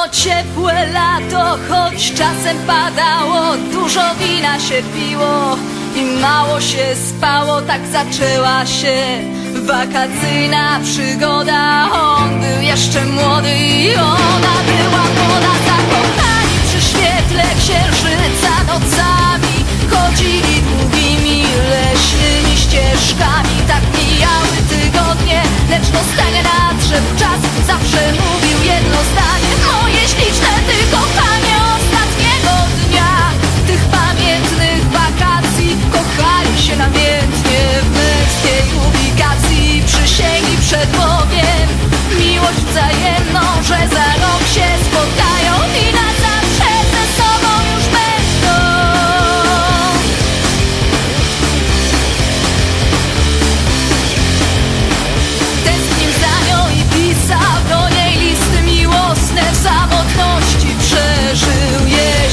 Było ciepłe lato, choć czasem padało, dużo wina się piło i mało się spało, tak zaczęła się wakacyjna przygoda. On był jeszcze młody i ona była młoda.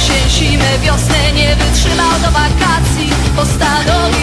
Jesień, zimę, wiosnę nie wytrzymał do wakacji. Postanowił